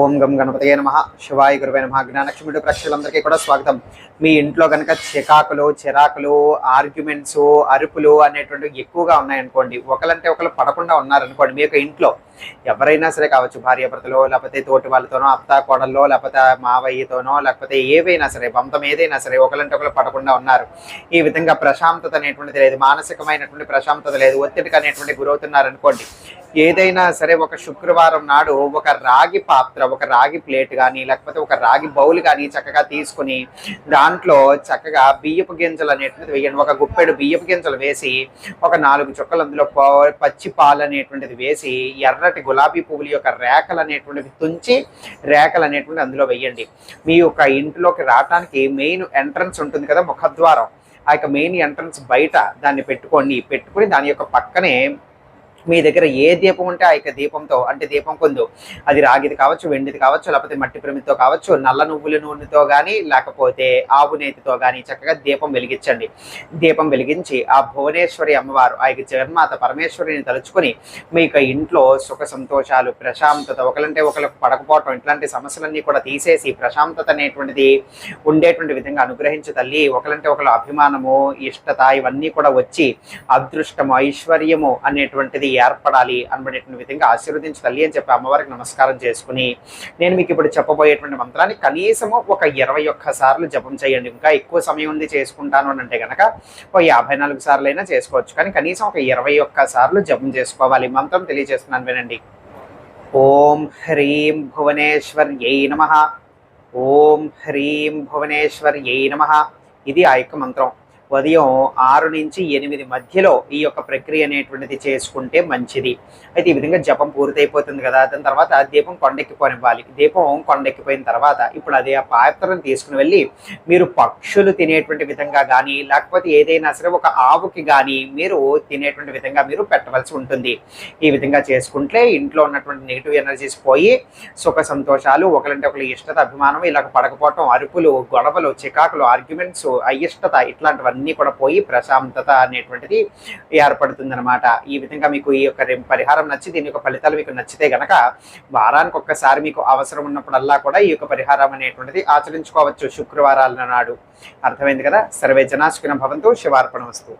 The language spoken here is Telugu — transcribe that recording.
ఓం గం గణపతయ నమ. శివాయ గురువే నమ. జ్ఞానలక్ష్మి ప్రేక్షకులందరికీ కూడా స్వాగతం. మీ ఇంట్లో కనుక చికాకులు చిరాకులు ఆర్గ్యుమెంట్స్ అరుపులు అనేటువంటివి ఎక్కువగా ఉన్నాయనుకోండి ఒకలంటే ఒకరు పడకుండా ఉన్నారనుకోండి మీ యొక్క ఇంట్లో ఎవరైనా సరే కావచ్చు భార్యాభర్తలో లేకపోతే తోటి వాళ్ళతోనో అత్త కోడల్లో లేకపోతే మావయ్యతోనో లేకపోతే ఏవైనా సరే బంధం ఏదైనా సరే ఒకలంటే ఒకరు పడకుండా ఉన్నారు. ఈ విధంగా ప్రశాంతత అనేటువంటిది లేదు మానసికమైనటువంటి ప్రశాంతత లేదు ఒత్తిడికి అనేటువంటి గురవుతున్నారనుకోండి ఏదైనా సరే ఒక శుక్రవారం నాడు ఒక రాగి పాత్ర ఒక రాగి ప్లేట్ కానీ లేకపోతే ఒక రాగి బౌల్ కానీ చక్కగా తీసుకుని దాంట్లో చక్కగా బియ్యపు గింజలు అనేటువంటిది వేయండి. ఒక గుప్పెడు బియ్యపు గింజలు వేసి ఒక నాలుగు చుక్కలు అందులో ప- పచ్చి పాలు అనేటువంటిది వేసి ఎర్రటి గులాబీ పువ్వుల యొక్క రేఖలు అనేటువంటివి తుంచి రేఖలు అనేటువంటివి అందులో వేయండి. మీ యొక్క ఇంట్లోకి రావటానికి మెయిన్ ఎంట్రన్స్ ఉంటుంది కదా ముఖద్వారం. ఆ యొక్క మెయిన్ ఎంట్రన్స్ బయట దాన్ని పెట్టుకోండి. పెట్టుకుని దాని యొక్క పక్కనే మీ దగ్గర ఏ దీపం ఉంటే ఆ యొక్క దీపంతో అంటే దీపం కొందు. అది రాగిది కావచ్చు వెండిది కావచ్చు లేకపోతే మట్టి ప్రమితో కావచ్చు నల్ల నువ్వుల నూనెతో కానీ లేకపోతే ఆవు నేతితో కానీ చక్కగా దీపం వెలిగించండి. దీపం వెలిగించి ఆ భువనేశ్వరి అమ్మవారు ఆ యొక్క జగన్మాత పరమేశ్వరిని తలుచుకొని మీ యొక్క ఇంట్లో సుఖ సంతోషాలు ప్రశాంతత ఒకలంటే ఒకరికి పడకపోవటం ఇట్లాంటి సమస్యలన్నీ కూడా తీసేసి ప్రశాంతత అనేటువంటిది ఉండేటువంటి విధంగా అనుగ్రహించు తల్లి ఒకలంటే ఒకరు అభిమానము ఇష్టత ఇవన్నీ కూడా వచ్చి అదృష్టము ఐశ్వర్యము అనేటువంటిది ఏర్పడాలి అనబడేటువంటి విధంగా ఆశీర్వదించి తల్లి అని చెప్పి అమ్మవారికి నమస్కారం చేసుకుని నేను మీకు ఇప్పుడు చెప్పబోయేటువంటి మంత్రాన్ని కనీసము ఒక ఇరవై ఒక్క సార్లు జపం చేయండి. ఇంకా ఎక్కువ సమయం ఉంది చేసుకుంటాను అని అంటే కనుక ఒక యాభై నాలుగు సార్లు అయినా చేసుకోవచ్చు. కానీ కనీసం ఒక ఇరవై ఒక్క సార్లు జపం చేసుకోవాలి. మంత్రం తెలియజేస్తున్నాను వినండి. ఓం హ్రీం భువనేశ్వర్యై నమ. ఓం హ్రీం భువనేశ్వర్యై నమ. ఇది ఆ యొక్క మంత్రం. ఉదయం ఆరు నుంచి ఎనిమిది మధ్యలో ఈ యొక్క ప్రక్రియ అనేటువంటిది చేసుకుంటే మంచిది. అయితే ఈ విధంగా జపం పూర్తయిపోతుంది కదా దాని తర్వాత దీపం కొండెక్కిపోనివ్వాలి. దీపం కొండెక్కిపోయిన తర్వాత ఇప్పుడు అదే ఆ పాత్రను తీసుకుని వెళ్ళి మీరు పక్షులు తినేటువంటి విధంగా కానీ లేకపోతే ఏదైనా సరే ఒక ఆవుకి కానీ మీరు తినేటువంటి విధంగా మీరు పెట్టవలసి ఉంటుంది. ఈ విధంగా చేసుకుంటే ఇంట్లో ఉన్నటువంటి నెగిటివ్ ఎనర్జీస్ పోయి సుఖ సంతోషాలు ఒకరంటే ఒకరి ఇష్టత అభిమానం ఇలా పడకపోవటం అరుపులు గొడవలు చికాకులు ఆర్గ్యుమెంట్స్ అయిష్టత ఇట్లాంటివన్నీ అన్నీ కూడా పోయి ప్రశాంతత అనేటువంటిది ఏర్పడుతుందనమాట ఈ విధంగా మీకు ఈ యొక్క పరిహారం నచ్చి దీని యొక్క ఫలితాలు మీకు నచ్చితే గనక వారానికి ఒక్కసారి మీకు అవసరం ఉన్నప్పుడల్లా కూడా ఈ యొక్క పరిహారం అనేటువంటిది ఆచరించుకోవచ్చు శుక్రవారాల నాడు. అర్థమైంది కదా? సర్వే జనాశుకున భవంతు శివార్పణ వస్తు